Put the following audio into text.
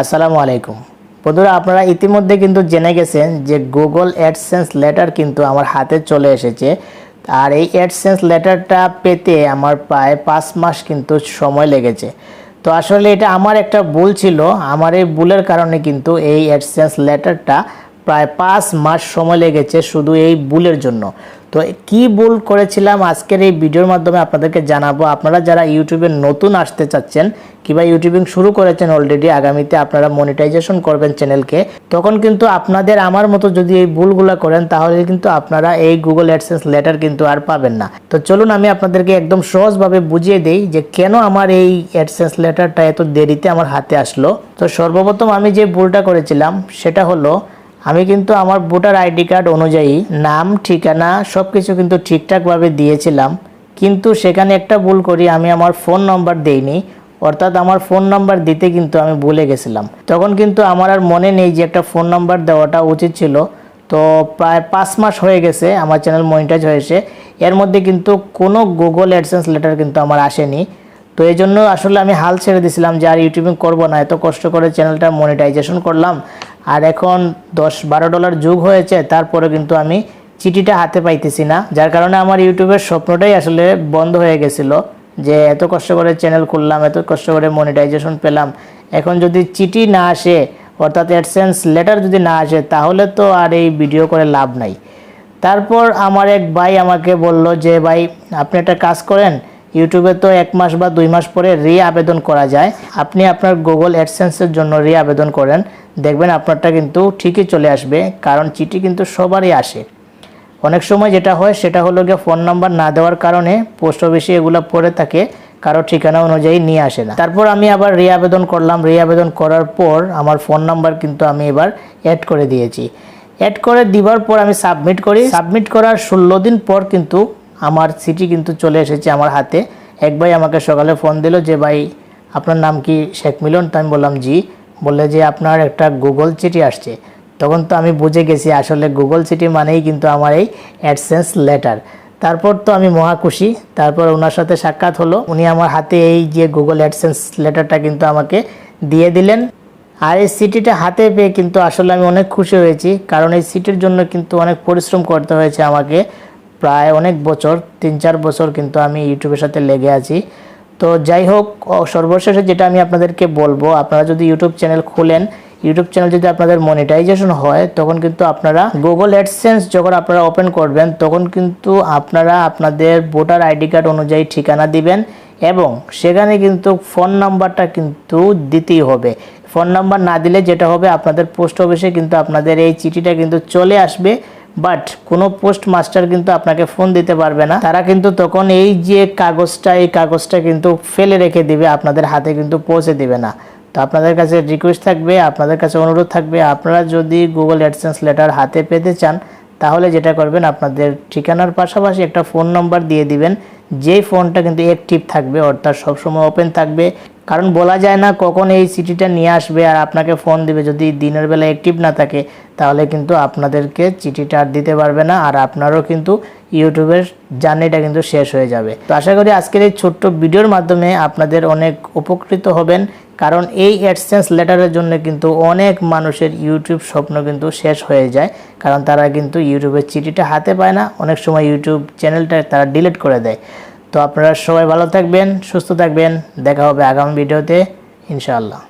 আসসালামু আলাইকুম। বন্ধুরা, আপনারা ইতিমধ্যে কিন্তু জেনে গেছেন যে গুগল অ্যাডসেন্স লেটার কিন্তু আমার হাতে চলে এসেছে। আর এই অ্যাডসেন্স লেটারটা পেতে আমার প্রায় পাঁচ মাস কিন্তু সময় লেগেছে। তো আসলে এটা আমার একটা ভুল ছিল। আমার এই ভুলের কারণে কিন্তু এই অ্যাডসেন্স লেটারটা প্রায় পাঁচ মাস সময় লেগেছে শুধু এই ভুলের জন্য। তো কি ভুল করেছিলাম আজকের এই ভিডিওর মাধ্যমে আপনাদেরকে জানাব। আপনারা যারা ইউটিউবে নতুন আসতে চাচ্ছেন কিংবা ইউটিউবিং শুরু করেছেন অলরেডি আগামীতে আপনারা মনিটাইজেশন করবেন চ্যানেলকে তখন কিন্তু আপনাদের আমার মতো যদি এই ভুলগুলো করেন, তাহলে কিন্তু আপনারা এই গুগল অ্যাডসেন্স লেটার কিন্তু আর পাবেন না। তো চলুন আমি আপনাদেরকে একদম সহজভাবে বুঝিয়ে দেই যে কেন আমার এই অ্যাডসেন্স লেটারটা এত দেরিতে আমার হাতে আসলো। তো সর্বপ্রথম আমি যে ভুলটা করেছিলাম, সেটা হলো আমি কিন্তু আমার ভোটার আইডি কার্ড অনুযায়ী নাম, ঠিকানা সব কিছু কিন্তু ঠিকঠাকভাবে দিয়েছিলাম। কিন্তু সেখানে একটা ভুল করি, আমি আমার ফোন নম্বর দেইনি। অর্থাৎ আমার ফোন নাম্বার দিতে কিন্তু আমি ভুলে গেছিলাম। তখন কিন্তু আমার আর মনে নেই যে একটা ফোন নাম্বার দেওয়াটা উচিত ছিল। তো প্রায় পাঁচ মাস হয়ে গেছে আমার চ্যানেল মনিটাইজ হয়েছে এর মধ্যে কিন্তু কোনো গুগল অ্যাডসেন্স লেটার কিন্তু আমার আসেনি। তো এই জন্য আসলে আমি হাল ছেড়ে দিয়েছিলাম যে আর ইউটিউবিং করব না। এত কষ্ট করে চ্যানেলটা মনিটাইজেশন করলাম। আর এখন দশ বারো ডলার যুগ হয়েছে তারপরে কিন্তু আমি চিঠিটা হাতে পাইতেছি না। যার কারণে আমার ইউটিউবের স্বপ্নটাই আসলে বন্ধ হয়ে গেছিল, যে এত কষ্ট করে চ্যানেল খুললাম, এত কষ্ট করে মনিটাইজেশন পেলাম। এখন যদি চিঠি না আসে, অর্থাৎ অ্যাডসেন্স লেটার যদি না আসে, তাহলে তো আর এই ভিডিও করে লাভ নাই। তারপর আমার এক ভাই আমাকে বলল যে, ভাই, আপনি একটা কাজ করেন ইউটিউবে তো এক মাস বা দুই মাস পরে রি আবেদন করা যায়। আপনি আপনার গুগল অ্যাডসেন্সের জন্য রি আবেদন করেন। দেখবেন আপনারটা কিন্তু ঠিকই চলে আসবে, কারণ চিঠি কিন্তু সবারই আসে। অনেক সময় যেটা হয়, সেটা হলো গিয়ে ফোন নাম্বার না দেওয়ার কারণে পোস্ট অফিসে এগুলো পড়ে থাকে, কারও ঠিকানা অনুযায়ী নিয়ে আসে না। তারপর আমি আবার রি আবেদন করলাম। রি আবেদন করার পর আমার ফোন নাম্বার কিন্তু আমি এবার অ্যাড করে দিয়েছি। অ্যাড করে দিবার পর আমি সাবমিট করি। সাবমিট করার ষোলো দিন পর কিন্তু আমার সিটি কিন্তু চলে এসেছে আমার হাতে। এক ভাই আমাকে সকালে ফোন দিল যে, ভাই, আপনার নাম কি শেখ মিলন? তো আমি বললাম, জি। বললে যে, আপনার একটা গুগল চিঠি আসছে। তখন তো আমি বুঝে গেছি আসলে গুগল সিটি মানেই কিন্তু আমার এই অ্যাডসেন্স লেটার তারপর তো আমি মহা খুশি। তারপর ওনার সাথে সাক্ষাৎ হলো। উনি আমার হাতে এই যে গুগল অ্যাডসেন্স লেটারটা কিন্তু আমাকে দিয়ে দিলেন। আর এই সিটিটা হাতে পেয়ে কিন্তু আসলে আমি অনেক খুশি হয়েছি। কারণ এই সিটির জন্য কিন্তু অনেক পরিশ্রম করতে হয়েছে আমাকে। প্রায় অনেক বছর, তিন চার বছর কিন্তু আমি ইউটিউবের সাথে লেগে আছি। তো যাই হোক সর্বশেষে যেটা আমি আপনাদেরকে বলব, আপনারা যদি ইউটিউব চ্যানেল খুলেন, ইউটিউব চ্যানেল যদি আপনাদের মনিটাইজেশন হয়, তখন কিন্তু আপনারা গুগল অ্যাডসেন্স যখন আপনারা ওপেন করবেন, তখন কিন্তু আপনারা আপনাদের ভোটার আইডি কার্ড অনুযায়ী ঠিকানা দিবেন এবং সেখানে কিন্তু ফোন নাম্বারটা কিন্তু দিতেই হবে। ফোন নাম্বার না দিলে যেটা হবে, আপনাদের পোস্ট অফিসে কিন্তু আপনাদের এই চিঠিটা কিন্তু চলে আসবে। বাট কোনো পোস্ট মাস্টার কিন্তু আপনাকে ফোন দিতে পারবে না। তারা কিন্তু তখন এই যে কাগজটা, এই কাগজটা কিন্তু ফেলে রেখে দিবে, আপনাদের হাতে কিন্তু পৌঁছে দিবে না। তো আপনাদের কাছে রিকোয়েস্ট থাকবে, আপনাদের কাছে অনুরোধ থাকবে, আপনারা যদি গুগল অ্যাডসেন্স লেটার হাতে পেতে চান, তাহলে যেটা করবেন, আপনাদের ঠিকানার পাশাপাশি একটা ফোন নম্বর দিয়ে দিবেন। যেই ফোনটা কিন্তু অ্যাক্টিভ থাকবে, অর্থাৎ সবসময় ওপেন থাকবে কারণ বলা যায় না কখন এই চিঠিটা নিয়ে আসবে আর আপনাকে ফোন দিবে। যদি দিনের বেলা অ্যাক্টিভ না থাকে, তাহলে কিন্তু আপনাদেরকে চিঠিটা আর দিতে পারবে না আর আপনারও কিন্তু ইউটিউবের জার্নিটা কিন্তু শেষ হয়ে যাবে। তো আশা করি আজকের এই ছোট্ট ভিডিওর মাধ্যমে আপনাদের অনেক উপকৃত হবেন, কারণ এই অ্যাডসেন্স লেটারের জন্য কিন্তু অনেক মানুষের ইউটিউব স্বপ্ন কিন্তু শেষ হয়ে যায়, কারণ তারা কিন্তু ইউটিউবের চিঠিটা হাতে পায় না। অনেক সময় ইউটিউব চ্যানেলটা তারা ডিলিট করে দেয়। তো আপনারা সবাই ভালো থাকবেন সুস্থ থাকবেন। দেখা হবে আগামী ভিডিওতে ইনশাআল্লাহ।